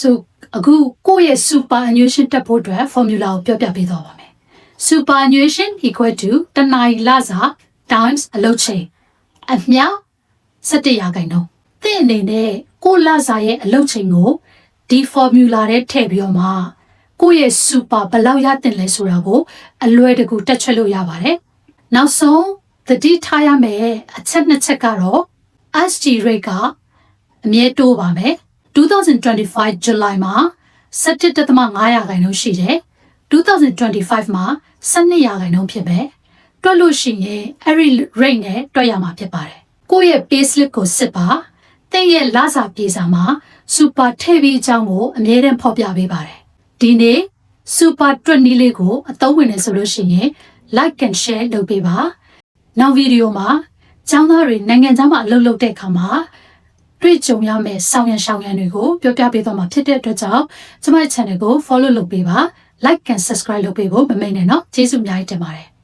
so အခုကိုယ့်ရဲ့ super annuation တက်ဖို့အတွက် formula ကိုပြောပြပေးသွားပါမယ် super annuation equal to တနအီလစာ times အလုပ်ချိန်အမျှ17ရာခိုင်နှုန်းသင်အနေနဲ့ကိုယ့်လစာရဲ့အလုပ်ချိန်ကိုဒီ formula ထဲထည့်ပြီးတော့မှကိုယ့်ရဲ့ super ဘယ်လောက်ရတင်လဲဆိုတာကို အလွယ်တကူတက်ချက်လို့ရပါတယ်နောက်ဆုံးသတိထားရမယ့်အချက်နှစ်ချက်ကတော့ SG rate ကအမြဲတိုးပါမယ် 2025 July မှာ17.5ရာခိုင်နှုန်းရှိတယ်2025မှာ12ရာခိုင်နှုန်းဖြစ်ပဲတွက်လို့ရှိရင်အဲ့ဒီ rate နဲ့တွက်ရမှာဖြစ်ပါတယ်ကိုယ့်ရဲ့ pay slip ကိုစစ်ပါတင့်ရဲ့လစာပြေစာမှာ super ထည့်ပြီးအကြောင်းကိုအမြဲတမ်းဖော်ပြပေးပါတယ်ဒီနေ့ super တွက်နည်းလေးကိုအသုံးဝင်နေဆိုလို့ရှိရင် like and share လုပ်ပေးပါနောက်ဗီဒီယိုမှာကျောင်းသားတွေနိုင်ငံခြားမှာအလုပ်လုပ်တဲ့အခါမှာ တွေ့ကြုံရမယ့်ဆောင်ရန်ရှောင်ရန်တွေကိုပြောပြပေးတော့မှာဖြစ်တဲ့အတွက်ကြောင့်ကျမရဲ့ channel ကို follow လုပ်ပေးပါ like and subscribe လုပ်ပေးဖို့မမေ့နဲ့နော်ကျေးဇူးအများကြီးတင်ပါတယ်